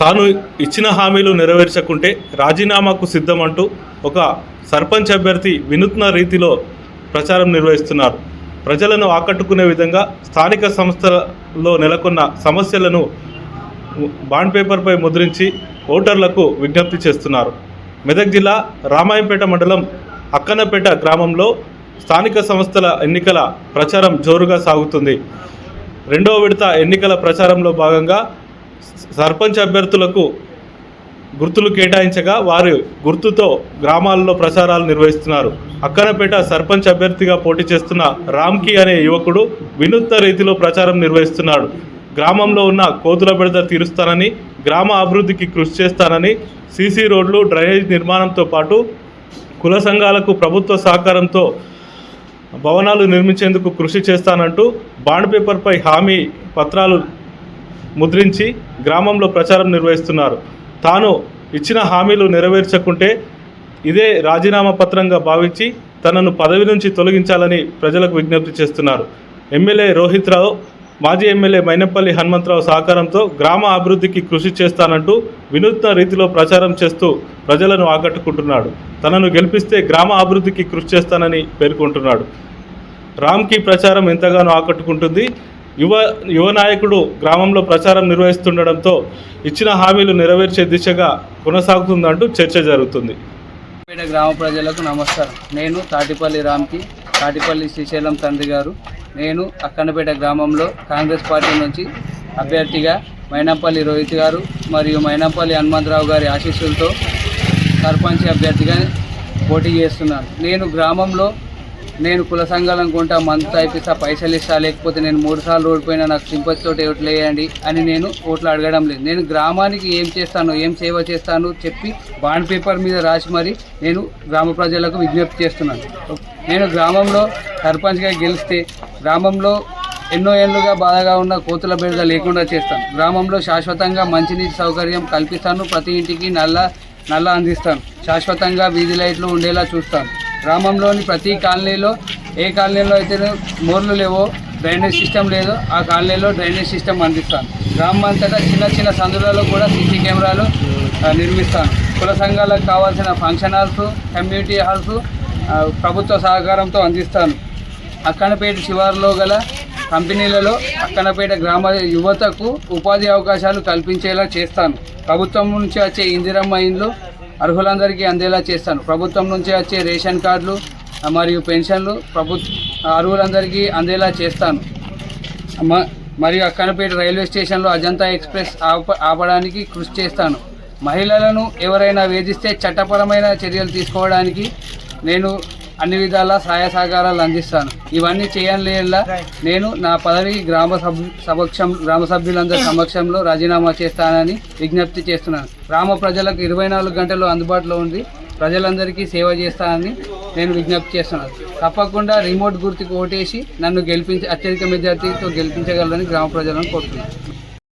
తాను ఇచ్చిన హామీలు నెరవేర్చకుంటే రాజీనామాకు సిద్ధమంటూ ఒక సర్పంచ్ అభ్యర్థి వినూత్న రీతిలో ప్రచారం నిర్వహిస్తున్నారు. ప్రజలను ఆకట్టుకునే విధంగా స్థానిక సంస్థలో నెలకొన్న సమస్యలను బాండ్ పేపర్పై ముద్రించి ఓటర్లకు విజ్ఞప్తి చేస్తున్నారు. మెదక్ జిల్లా రామాయంపేట మండలం అక్కన్నపేట గ్రామంలో స్థానిక సంస్థల ఎన్నికల ప్రచారం జోరుగా సాగుతుంది. రెండవ విడత ఎన్నికల ప్రచారంలో భాగంగా సర్పంచ్ అభ్యర్థులకు గుర్తులు కేటాయించగా వారి గుర్తుతో గ్రామాల్లో ప్రచారాలు నిర్వహిస్తున్నారు. అక్కనపేట సర్పంచ్ అభ్యర్థిగా పోటీ చేస్తున్న రామ్కి అనే యువకుడు వినూత్న రీతిలో ప్రచారం నిర్వహిస్తున్నాడు. గ్రామంలో ఉన్న కోతుల బెడద తీరుస్తానని గ్రామ అభివృద్ధికి కృషి చేస్తానని సీసీ రోడ్లు డ్రైనేజ్ నిర్మాణంతో పాటు కుల సంఘాలకు ప్రభుత్వ సహకారంతో భవనాలు నిర్మించేందుకు కృషి చేస్తానంటూ బాండ్ పేపర్పై హామీ పత్రాలు ముద్రించి గ్రామంలో ప్రచారం నిర్వహిస్తున్నారు. తాను ఇచ్చిన హామీలు నెరవేర్చకుంటే ఇదే రాజీనామా పత్రంగా భావించి తనను పదవి నుంచి తొలగించాలని ప్రజలకు విజ్ఞప్తి చేస్తున్నారు. ఎమ్మెల్యే రోహిత్ రావు మాజీ ఎమ్మెల్యే మైనపల్లి హనుమంతరావు సహకారంతో గ్రామ అభివృద్ధికి కృషి చేస్తానంటూ వినూత్న రీతిలో ప్రచారం చేస్తూ ప్రజలను ఆకట్టుకుంటున్నాడు. తనను గెలిపిస్తే గ్రామ అభివృద్ధికి కృషి చేస్తానని పేర్కొంటున్నాడు. రామ్కి ప్రచారం ఎంతగానో ఆకట్టుకుంటుంది. యువ యువ నాయకుడు గ్రామంలో ప్రచారం నిర్వహిస్తుండడంతో ఇచ్చిన హామీలు నెరవేర్చే దిశగా కొనసాగుతుందంటూ చర్చ జరుగుతుంది. గ్రామ ప్రజలకు నమస్కారం. నేను తాటిపల్లి రామ్కి తాటిపల్లి శ్రీశైలం తండ్రి గారు. నేను అక్కన్నపేట గ్రామంలో కాంగ్రెస్ పార్టీ నుంచి అభ్యర్థిగా మైనంపల్లి రోహిత్ గారు మరియు మైనంపల్లి హనుమంతరావు గారి ఆశీస్సులతో సర్పంచ్ అభ్యర్థిగా పోటీ చేస్తున్నాను. నేను గ్రామంలో నేను కుల సంఘాలను అనుకుంటా మంత్ తాయిపిస్తా పైసలు ఇస్తా లేకపోతే నేను మూడు సార్లు ఓడిపోయినా నాకు సింపతి తోటి అని నేను ఓట్లు అడగడం లేదు. నేను గ్రామానికి ఏం చేస్తాను ఏం సేవ చేస్తాను చెప్పి బాండ్ పేపర్ మీద రాసి మరి నేను గ్రామ ప్రజలకు విజ్ఞప్తి చేస్తున్నాను. నేను గ్రామంలో సర్పంచ్గా గెలిస్తే గ్రామంలో ఎన్నో ఏళ్ళుగా బాధగా ఉన్న కోతుల బెడద లేకుండా చేస్తాను. గ్రామంలో శాశ్వతంగా మంచినీటి సౌకర్యం కల్పిస్తాను ప్రతి ఇంటికి నల్ల నల్ల అందిస్తాను. శాశ్వతంగా వీధి లైట్లు ఉండేలా చూస్తాను. గ్రామంలోని ప్రతి కాలనీలో ఏ కాలనీలో అయితే మోర్లు లేవో డ్రైనేజ్ సిస్టమ్ లేదో ఆ కాలనీలో డ్రైనేజ్ సిస్టమ్ అందిస్తాను. గ్రామం అంతటా చిన్న చిన్న సందులలో కూడా సీసీ కెమెరాలు నిర్మిస్తాను. కుల సంఘాలకు కావాల్సిన ఫంక్షన్ హాల్స్ కమ్యూనిటీ హాల్స్ ప్రభుత్వ సహకారంతో అందిస్తాను. అక్కనపేట శివారులో గల కంపెనీలలో అక్కనపేట గ్రామ యువతకు ఉపాధి అవకాశాలు కల్పించేలా చేస్తాను. ప్రభుత్వం నుంచి వచ్చే ఇందిరమ్మ ఇండ్లు అర్హులందరికీ అందేలా చేస్తాను. ప్రభుత్వం నుంచి వచ్చే రేషన్ కార్డులు మరియు పెన్షన్లు ప్రభుత్వ అర్హులందరికీ అందేలా చేస్తాను. మ- మరియు అక్కనపేట రైల్వే స్టేషన్లో అజంతా ఎక్స్ప్రెస్ ఆప ఆపడానికి కృషి చేస్తాను. మహిళలను ఎవరైనా వేధిస్తే చట్టపరమైన చర్యలు తీసుకోవడానికి నేను అన్ని విధాల సహాయ సహకారాలు అందిస్తాను. ఇవన్నీ చేయలేలా నేను నా పదవి గ్రామ సభ్ సమక్షం గ్రామ సభ్యులందరి సమక్షంలో రాజీనామా చేస్తానని విజ్ఞప్తి చేస్తున్నాను. గ్రామ ప్రజలకు ఇరవై నాలుగు గంటలు అందుబాటులో ఉంది ప్రజలందరికీ సేవ చేస్తానని నేను విజ్ఞప్తి చేస్తున్నాను. తప్పకుండా రిమోట్ గుర్తుకు ఓటేసి నన్ను గెలిపించి అత్యధిక మెజార్టీతో గెలిపించగలరని గ్రామ ప్రజలను కోరుతున్నాను.